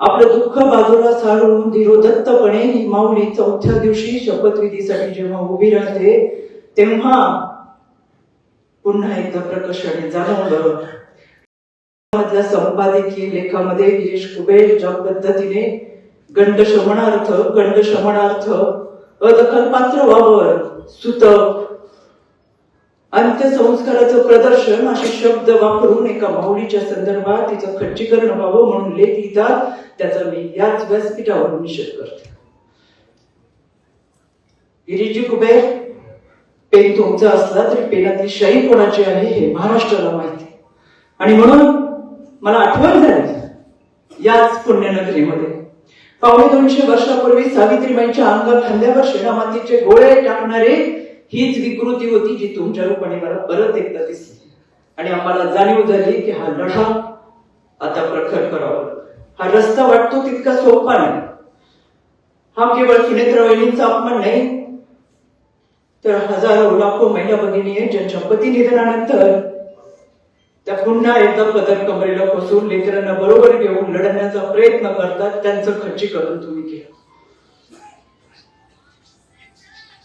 आपलं दुःख बाजूला सारून धीरोदत्तपणे ही माऊली चौथ्या दिवशी शपथविधीसाठी जेव्हा उभी राहते तेव्हा पुन्हा एकदा प्रकर्षाने जाणवलं. मधल्या संपादकीय लेखामध्ये गिरीश कुबेर ज्या पद्धतीने गंड शमनार्थ गंड शमनार्थ अदखलपात्र वावर सुतक अंत्यसंस्काराचं प्रदर्शन असे शब्द वापरून एका माऊलीच्या संदर्भात तिचं खच्चीकरण व्हावं म्हणून लेख लिहितात. त्याचा मी याच व्यासपीठावरून निषेध करते. गिरीजी कुबेर पेन तुमचा असला तरी पेनातली शाही कोणाची आहे हे महाराष्ट्राला माहिती. आणि म्हणून मला आठवण झाली याच पुण्यनगरीमध्ये. पावणे दोनशे वर्षापूर्वी सावित्रीबाईंच्या अंगात खांद्यावर शेणामातीचे गोळे टाकणारे हीच विकृती होती जी तुमच्या रूपाने मला परत एकदा दिसली. आणि आम्हाला जाणीव झाली की हा लढा आता प्रखर करावा. हा रस्ता वाटतो तितका सोपा नाही. हा केवळ सुनेत्र वहिनींचा अपमान नाही तर हजारो लाखो महिला भगिनी आहेत ज्यांच्या पती निधनानंतर त्या पुन्हा एकदा पदर कमरेला बसून लेकरांना बरोबर घेऊन लढण्याचा प्रयत्न करतात त्यांचं खच्चीकरण तुम्ही केलं.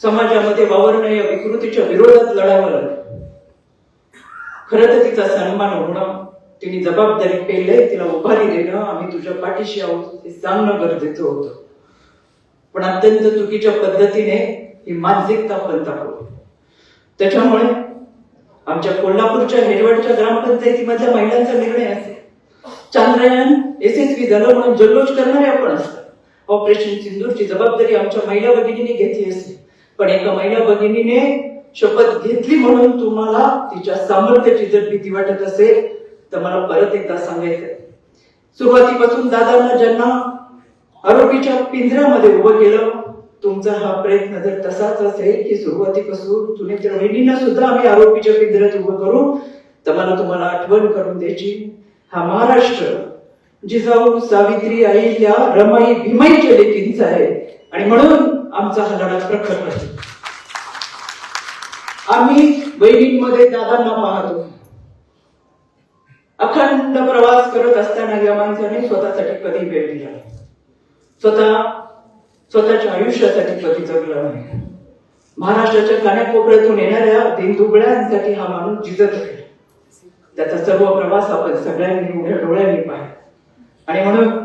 समाजामध्ये वावरणं या विकृतीच्या विरोधात लढावं लागलं. खरं तर तिचा सन्मान होणं तिने जबाबदारी पेलय तिला उभारी देणं आम्ही तुझ्या पाठीशी आहोत हे सांगणं गरजेचं होतं. पण अत्यंत चुकीच्या पद्धतीने ही मानसिकता पण त्याच्यामुळे आमच्या कोल्हापूरच्या हेरवडच्या ग्रामपंचायतीमधल्या महिलांचा निर्णय असेल. चांद्रयान यशस्वी झालं म्हणून जल्लोष करणारे आपण असतात. ऑपरेशन सिंदूरची जबाबदारी आमच्या महिला भगिनीने घेतली असेल. पण एका महिला भगिनीने शपथ घेतली म्हणून तुम्हाला तिच्या सामर्थ्याची जर भीती वाटत असेल तर मला परत एकदा सांगायचंय. सुरुवातीपासून दादांना ज्यांना आरोपीच्या पिंजऱ्यामध्ये उभं केलं तुमचा हा प्रयत्न जर तसाच असेल की सुरुवातीपासून सुनेत्र वहिनींना सुद्धा आम्ही आरोपीच्या पिंजऱ्यात उभं करू तर मला तुम्हाला आठवण करून द्यायची. हा महाराष्ट्र जिजाऊ सावित्री आई या रमाई भीमाईच्या लेखींचा आहे. आणि म्हणून आमचा हा लढा प्रखर आहे आम्ही बहिणींमध्ये दादांना पाहतो. अखंड प्रवास करत असताना या माणसाने स्वतःसाठी कधी वेळ दिला स्वतः स्वतःच्या आयुष्यासाठी कधी जगला नाही. महाराष्ट्राच्या कानाकोपऱ्यातून येणाऱ्या दिनदुबळ्यांसाठी हा माणूस जिजत आहे. त्याचा सर्व प्रवास आपण सगळ्यांनी उघड्या डोळ्यांनी पाहिला. आणि म्हणून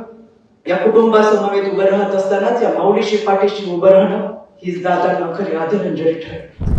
या कुटुंबासमवेत उभं राहत असतानाच या माऊलीशी पाठीशी उभं राहणं हीच दादांना खरी आदरांजली ठरेल.